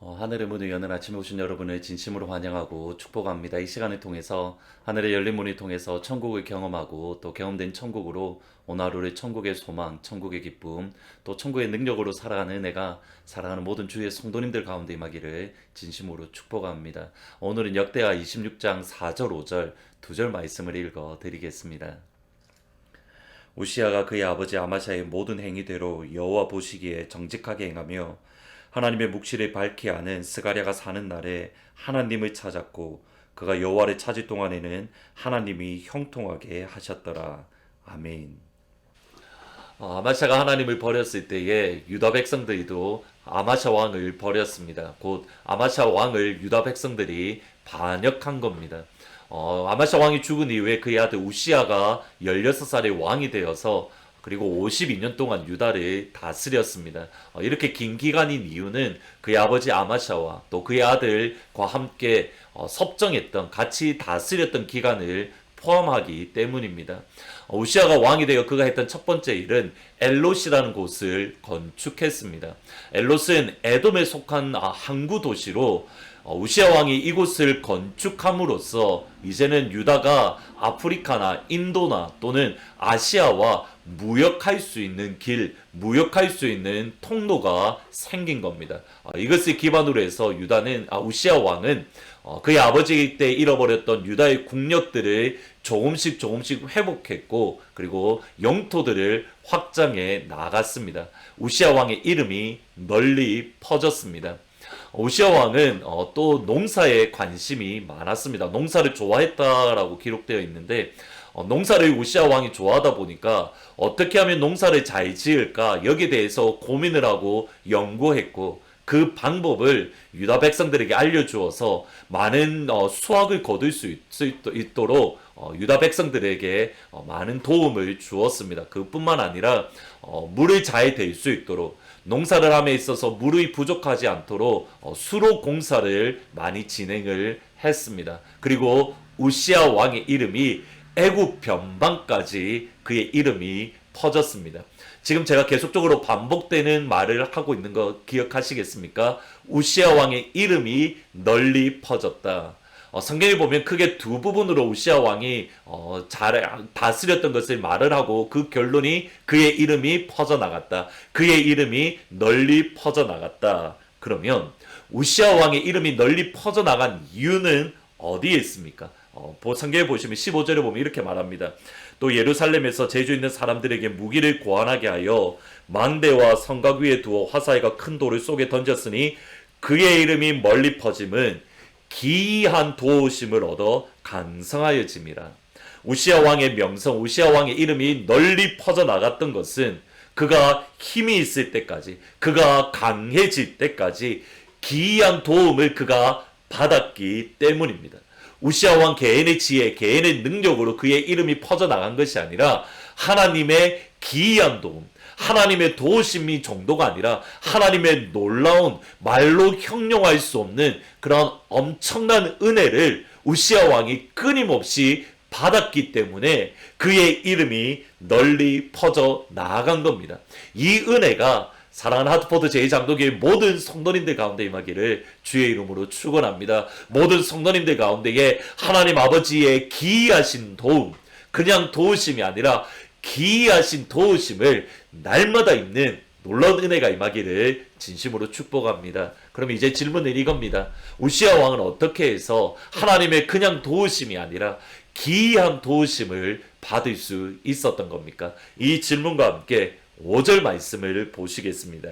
어, 하늘의 문을 여는 아침에 오신 여러분을 진심으로 환영하고 축복합니다. 이 시간을 통해서 하늘의 열린 문을 통해서 천국을 경험하고 또 경험된 천국으로 오늘 하루를 천국의 소망, 천국의 기쁨, 또 천국의 능력으로 살아가는 은혜가 사랑하는 모든 주의 성도님들 가운데 임하기를 진심으로 축복합니다. 오늘은 역대하 26장 4절 5절 두 절 말씀을 읽어 드리겠습니다. 우시아가 그의 아버지 아마샤의 모든 행위대로 여호와 보시기에 정직하게 행하며 하나님의 묵시를 밝히 아는 스가랴가 사는 날에 하나님을 찾았고 그가 여호와를 찾을 동안에는 하나님이 형통하게 하셨더라. 아멘. 어, 아마샤가 하나님을 버렸을 때에 유다 백성들도 아마샤 왕을 버렸습니다. 곧 아마샤 왕을 유다 백성들이 반역한 겁니다. 어, 아마샤 왕이 죽은 이후에 그의 아들 우시아가 16살의 왕이 되어서 그리고 52년 동안 유다를 다스렸습니다. 어, 이렇게 긴 기간인 이유는 그의 아버지 아마샤와 또 그의 아들과 함께 어, 섭정했던 같이 다스렸던 기간을 포함하기 때문입니다. 어, 우시아가 왕이 되어 그가 했던 첫 번째 일은 엘롯이라는 곳을 건축했습니다. 엘롯은 에돔에 속한 아, 항구 도시로 어, 우시아 왕이 이곳을 건축함으로써 이제는 유다가 아프리카나 인도나 또는 아시아와 무역할 수 있는 길, 무역할 수 있는 통로가 생긴 겁니다. 어, 이것을 기반으로 해서 유다는 아, 우시아 왕은 어, 그의 아버지 때 잃어버렸던 유다의 국력들을 조금씩 조금씩 회복했고 그리고 영토들을 확장해 나갔습니다. 우시아 왕의 이름이 널리 퍼졌습니다. 오시아 왕은 어, 또 농사에 관심이 많았습니다. 농사를 좋아했다라고 기록되어 있는데 어, 농사를 우시아 왕이 좋아하다 보니까 어떻게 하면 농사를 잘 지을까 여기에 대해서 고민을 하고 연구했고 그 방법을 유다 백성들에게 알려주어서 많은 어, 수확을 거둘 수 있, 도록 어, 유다 백성들에게 어, 많은 도움을 주었습니다. 그뿐만 아니라 어, 물을 잘 댈 수 있도록 농사를 함에 있어서 물이 부족하지 않도록 어, 수로 공사를 많이 진행을 했습니다. 그리고 우시아 왕의 이름이 애굽 변방까지 그의 이름이 퍼졌습니다. 지금 제가 계속적으로 반복되는 말을 하고 있는 거 기억하시겠습니까? 우시아 왕의 이름이 널리 퍼졌다. 어, 성경에 보면 크게 두 부분으로 우시아 왕이 어, 잘 다스렸던 것을 말을 하고 그 결론이 그의 이름이 퍼져나갔다. 그의 이름이 널리 퍼져나갔다. 그러면 우시아 왕의 이름이 널리 퍼져나간 이유는 어디에 있습니까? 어, 성경에 보시면 15절에 보면 이렇게 말합니다. 또 예루살렘에서 제주 있는 사람들에게 무기를 고안하게 하여 망대와 성곽 위에 두어 화사이가 큰 돌을 속에 던졌으니 그의 이름이 멀리 퍼짐은 기이한 도우심을 얻어 강성하여짐이라. 우시아 왕의 명성, 우시아 왕의 이름이 널리 퍼져 나갔던 것은 그가 힘이 있을 때까지, 그가 강해질 때까지 기이한 도움을 그가 받았기 때문입니다. 우시아 왕 개인의 지혜, 개인의 능력으로 그의 이름이 퍼져 나간 것이 아니라 하나님의 기이한 도움, 하나님의 도우심이 정도가 아니라 하나님의 놀라운 말로 형용할 수 없는 그런 엄청난 은혜를 우시아 왕이 끊임없이 받았기 때문에 그의 이름이 널리 퍼져 나아간 겁니다. 이 은혜가 사랑하는 하트포드 제2장독의 모든 성도님들 가운데 임하기를 주의 이름으로 축원합니다. 모든 성도님들 가운데에 하나님 아버지의 기이하신 도움, 그냥 도우심이 아니라 기이하신 도우심을 날마다 있는 놀라운 은혜가 임하기를 진심으로 축복합니다. 그럼 이제 질문은 이겁니다. 우시아 왕은 어떻게 해서 하나님의 그냥 도우심이 아니라 기이한 도우심을 받을 수 있었던 겁니까? 이 질문과 함께 5절 말씀을 보시겠습니다.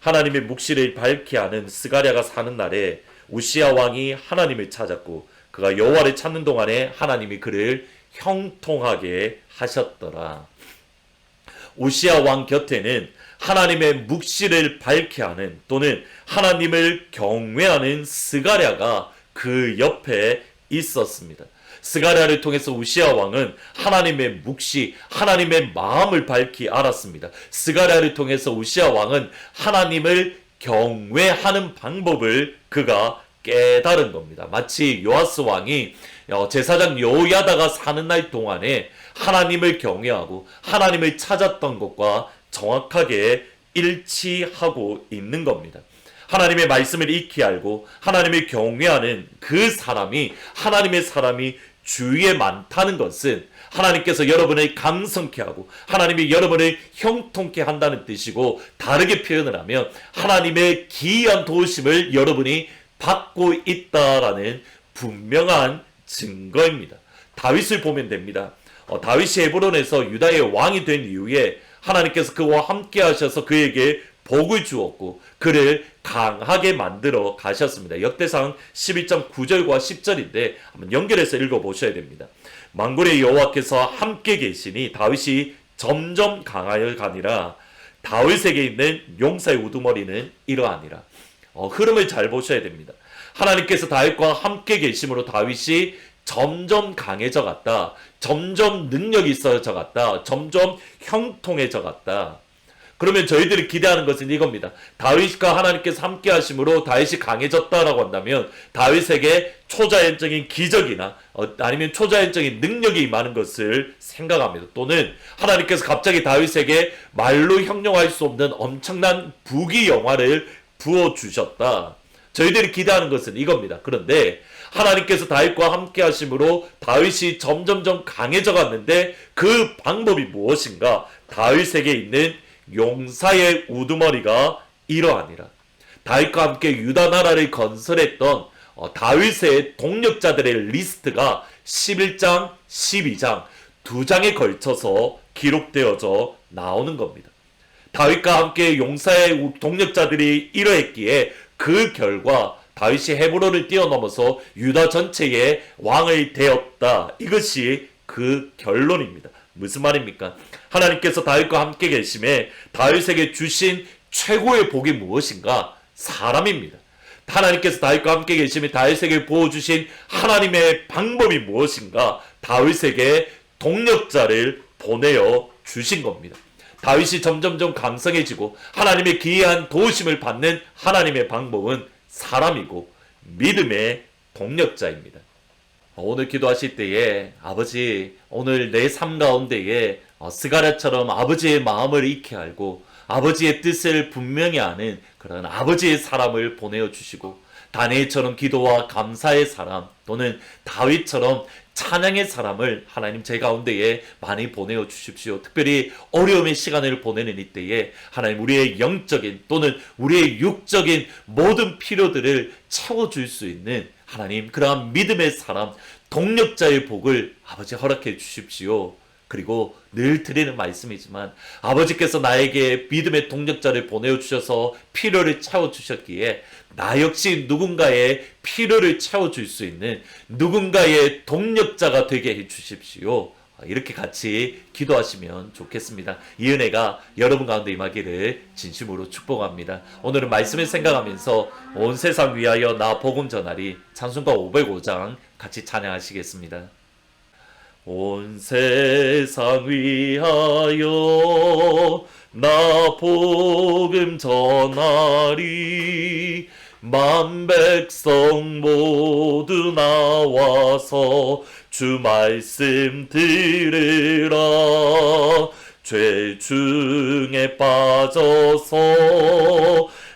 하나님의 묵시를 밝히 아는 스가랴가 사는 날에 우시아 왕이 하나님을 찾았고 그가 여호와를 찾는 동안에 하나님이 그를 형통하게 하셨더라. 우시아 왕 곁에는 하나님의 묵시를 밝히 하는 또는 하나님을 경외하는 스가랴가 그 옆에 있었습니다. 스가랴를 통해서 우시아 왕은 하나님의 묵시, 하나님의 마음을 밝히 알았습니다. 스가랴를 통해서 우시아 왕은 하나님을 경외하는 방법을 그가 깨달은 겁니다. 마치 요아스 왕이 어, 제사장 여호야다가 사는 날 동안에 하나님을 경외하고 하나님을 찾았던 것과 정확하게 일치하고 있는 겁니다. 하나님의 말씀을 익히 알고 하나님을 경외하는 그 사람이 하나님의 사람이 주위에 많다는 것은 하나님께서 여러분을 강성케 하고 하나님이 여러분을 형통케 한다는 뜻이고 다르게 표현을 하면 하나님의 기이한 도우심을 여러분이 받고 있다라는 분명한 증거입니다. 다윗을 보면 됩니다. 어, 다윗이 헤브론에서 유다의 왕이 된 이후에 하나님께서 그와 함께 하셔서 그에게 복을 주었고 그를 강하게 만들어 가셨습니다. 역대상 11장 9절과 10절인데 한번 연결해서 읽어 보셔야 됩니다. 만군의 여호와께서 함께 계시니 다윗이 점점 강하여 가니라 다윗에게 있는 용사의 우두머리는 이러하니라. 어, 흐름을 잘 보셔야 됩니다. 하나님께서 다윗과 함께 계심으로 다윗이 점점 강해져 갔다. 점점 능력이 있어져 갔다. 점점 형통해져 갔다. 그러면 저희들이 기대하는 것은 이겁니다. 다윗과 하나님께서 함께 하심으로 다윗이 강해졌다라고 한다면 다윗에게 초자연적인 기적이나 어, 아니면 초자연적인 능력이 임하는 것을 생각합니다. 또는 하나님께서 갑자기 다윗에게 말로 형용할 수 없는 엄청난 부귀 영화를 부어 주셨다. 저희들이 기대하는 것은 이겁니다. 그런데 하나님께서 다윗과 함께 하심으로 다윗이 점점점 강해져 갔는데 그 방법이 무엇인가? 다윗에게 있는 용사의 우두머리가 이러하니라. 다윗과 함께 유다 나라를 건설했던 어, 다윗의 동력자들의 리스트가 11장, 12장 두 장에 걸쳐서 기록되어져 나오는 겁니다. 다윗과 함께 용사의 동력자들이 이러했기에 그 결과 다윗이 헤브론을 뛰어넘어서 유다 전체의 왕을 되었다. 이것이 그 결론입니다. 무슨 말입니까? 하나님께서 다윗과 함께 계심에 다윗에게 주신 최고의 복이 무엇인가? 사람입니다. 하나님께서 다윗과 함께 계심에 다윗에게 부어주신 하나님의 방법이 무엇인가? 다윗에게 동력자를 보내어 주신 겁니다. 다윗이 점점점 강성해지고 하나님의 기이한 도우심을 받는 하나님의 방법은 사람이고 믿음의 동력자입니다. 오늘 기도하실 때에 아버지 오늘 내 삶 가운데에 어, 스가랴처럼 아버지의 마음을 익히 알고 아버지의 뜻을 분명히 아는 그런 아버지의 사람을 보내어 주시고 다니엘처럼 기도와 감사의 사람 또는 다윗처럼 찬양의 사람을 하나님 제 가운데에 많이 보내어 주십시오. 특별히 어려움의 시간을 보내는 이때에 하나님 우리의 영적인 또는 우리의 육적인 모든 필요들을 채워줄 수 있는 하나님 그러한 믿음의 사람 동력자의 복을 아버지 허락해 주십시오. 그리고 늘 드리는 말씀이지만 아버지께서 나에게 믿음의 동력자를 보내어 주셔서 필요를 채워 주셨기에 나 역시 누군가의 필요를 채워 줄 수 있는 누군가의 동력자가 되게 해 주십시오. 이렇게 같이 기도하시면 좋겠습니다. 이 은혜가 여러분 가운데 임하기를 진심으로 축복합니다. 오늘은 말씀을 생각하면서 온 세상 위하여 나 복음 전하리 찬송가 505장 같이 찬양하시겠습니다. 온 세상 위하여 나 복음 전하리. 만 백성 모두 나와서 주 말씀 들으라. 죄 중에 빠져서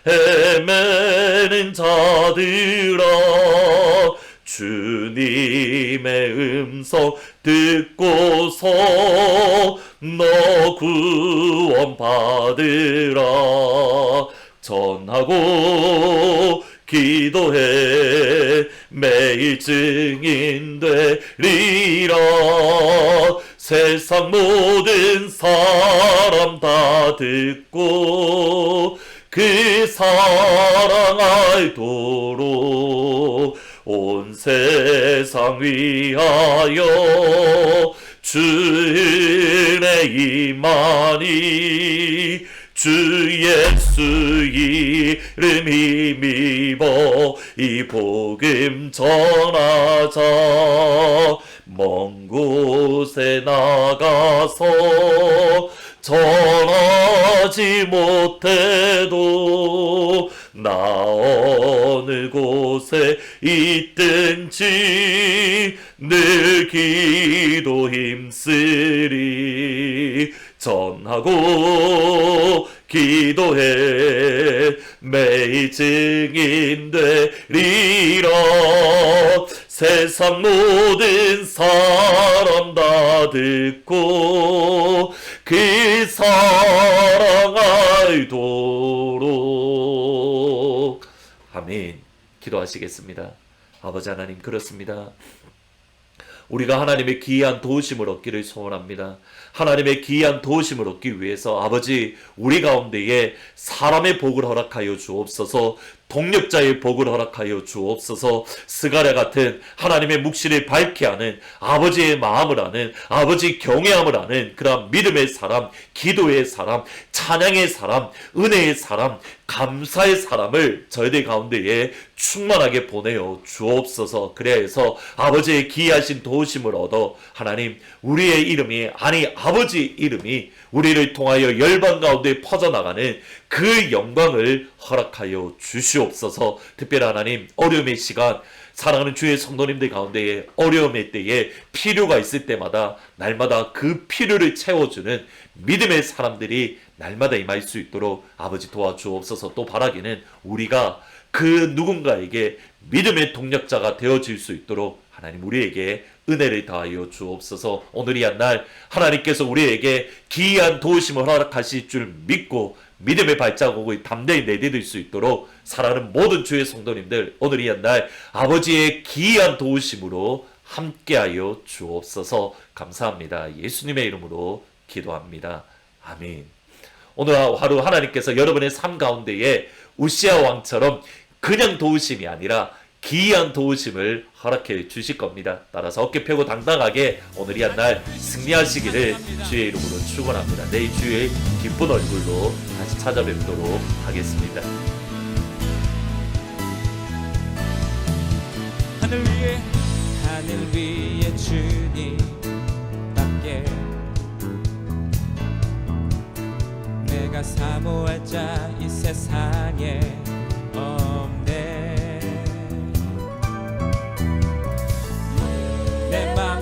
헤매는 자들아 주님의 음성 듣고서 너 구원 받으라. 전하고 기도해. 매일 증인 되리라. 세상 모든 사람 다 듣고 그 사랑 알도록 온 세상 위하여 주의 임하니 주 예수 이름 힘입어 이 복음 전하자 먼 곳에 나가서 전하지 못해도 나 어느 곳에 있든지 늘 기도 힘쓰리. 전하고 기도해. 매일 증인 되리라. 세상 모든 사람 다 듣고 그 사랑 알도록 아멘. 기도하시겠습니다. 아버지 하나님 그렇습니다. 우리가 하나님의 기이한 도우심을 얻기를 소원합니다. 하나님의 기이한 도우심을 얻기 위해서 아버지 우리 가운데에 사람의 복을 허락하여 주옵소서 동력자의 복을 허락하여 주옵소서. 스가랴 같은 하나님의 묵시를 밝게 하는 아버지의 마음을 아는 아버지 경외함을 아는 그런 믿음의 사람 기도의 사람 찬양의 사람 은혜의 사람 감사의 사람을 저희들 가운데에 충만하게 보내어 주옵소서. 그래야 해서 아버지의 기이하신 도우심을 얻어 하나님 우리의 이름이 아니 아버지 이름이 우리를 통하여 열방 가운데 퍼져나가는 그 영광을 허락하여 주시옵소서 특별히 하나님 어려움의 시간 사랑하는 주의 성도님들 가운데에 어려움의 때에 필요가 있을 때마다 날마다 그 필요를 채워주는 믿음의 사람들이 날마다 임할 수 있도록 아버지 도와주옵소서. 또 바라기는 우리가 그 누군가에게 믿음의 동력자가 되어질 수 있도록 하나님 우리에게 은혜를 다하여 주옵소서. 오늘이 한 날 하나님께서 우리에게 기이한 도우심을 허락하실 줄 믿고 믿음의 발자국을 담대히 내디딜 수 있도록 살아가는 모든 주의 성도님들 오늘 이 한날 아버지의 기이한 도우심으로 함께하여 주옵소서. 감사합니다. 예수님의 이름으로 기도합니다. 아멘. 오늘 하루 하나님께서 여러분의 삶 가운데에 우시아 왕처럼 그냥 도우심이 아니라 기이한 도우심을 허락해 주실 겁니다. 따라서 어깨 펴고 당당하게 오늘 이 한 날 승리하시기를 주의 이름으로 축원합니다. 내일 주의 기쁜 얼굴로 다시 찾아뵙도록 하겠습니다. 하늘 위에 하늘 위에 주님 밖에 내가 사모할 자 이 세상에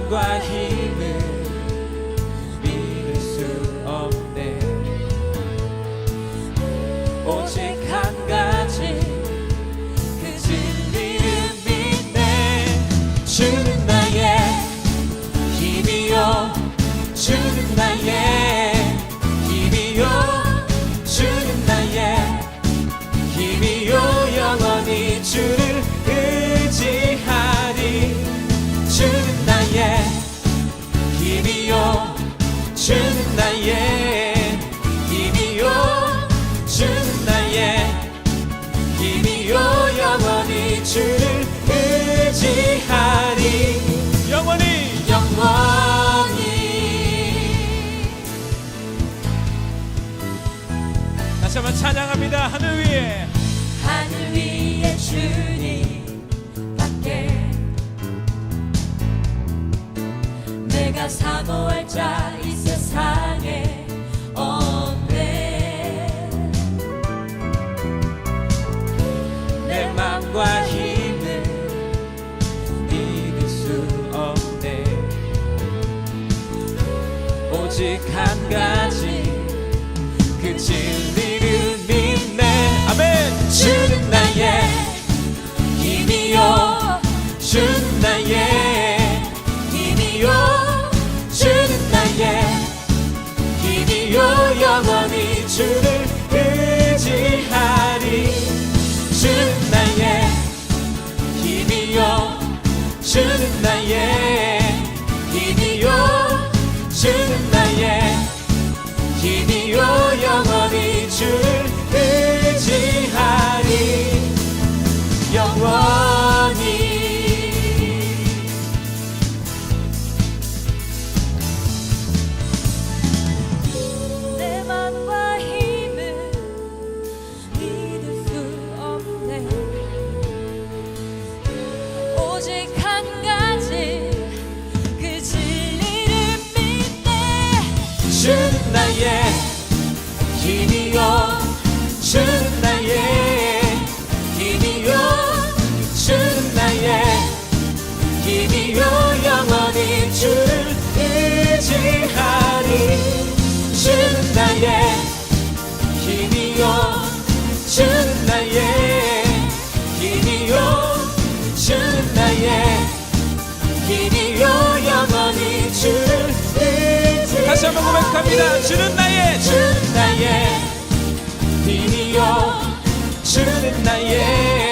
내맘 주를 의지하리. 영원히. 영원히. 다시 한번 찬양합니다. 하늘 위에. 하늘 위에 주님 밖에. 내가 사모할 자 이 세상에 오직 한 가지. 그 진리를 믿네. 아멘 주는 나의 힘이요 주는 나이에+ 주는 나이에+ 주는 나의 주는 나의 힘이요 주는 나의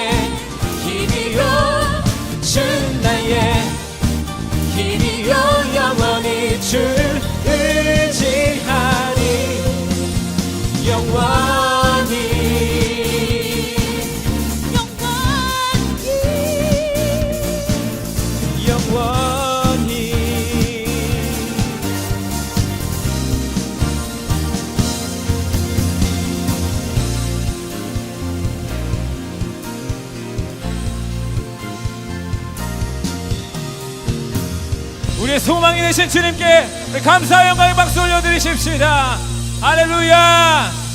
소망이 되신 주님께 감사와 영광의 박수 올려드리십시다. 할렐루야